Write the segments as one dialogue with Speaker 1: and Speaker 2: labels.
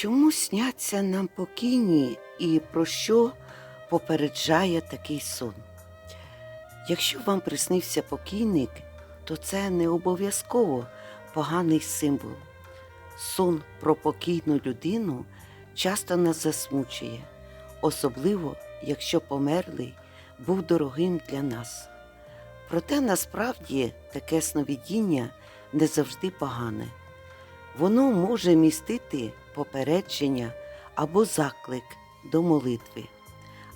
Speaker 1: Чому сняться нам покійні і про що попереджає такий сон? Якщо вам приснився покійник, то це не обов'язково поганий символ. Сон про покійну людину часто нас засмучує, особливо якщо померлий був дорогим для нас. Проте насправді таке сновидіння не завжди погане. Воно може містити попередження або заклик до молитви,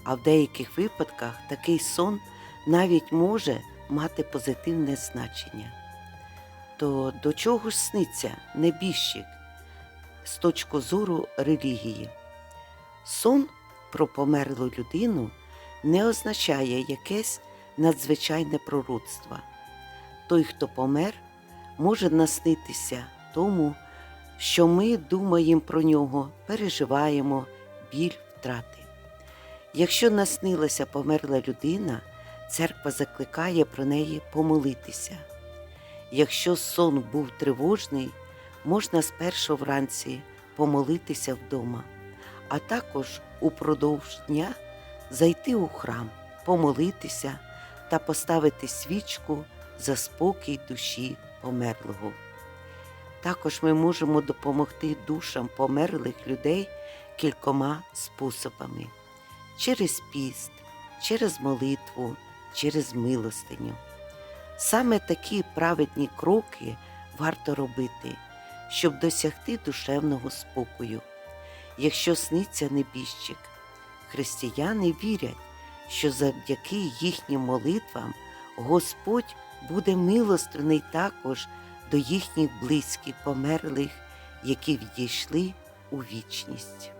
Speaker 1: а в деяких випадках такий сон навіть може мати позитивне значення. То до чого ж сниться небіжчик з точки зору релігії? Сон про померлу людину не означає якесь надзвичайне пророцтво. Той, хто помер, може наснитися тому, що ми думаємо про нього, переживаємо біль втрати. Якщо наснилася померла людина, церква закликає про неї помолитися. Якщо сон був тривожний, можна спершу вранці помолитися вдома, а також упродовж дня зайти у храм, помолитися та поставити свічку за спокій душі померлого. Також ми можемо допомогти душам померлих людей кількома способами: через піст, через молитву, через милостиню. Саме такі праведні кроки варто робити, щоб досягти душевного спокою. Якщо сниться небіжчик, християни вірять, що завдяки їхнім молитвам Господь буде милостивний також до їхніх близьких померлих, які відійшли у вічність.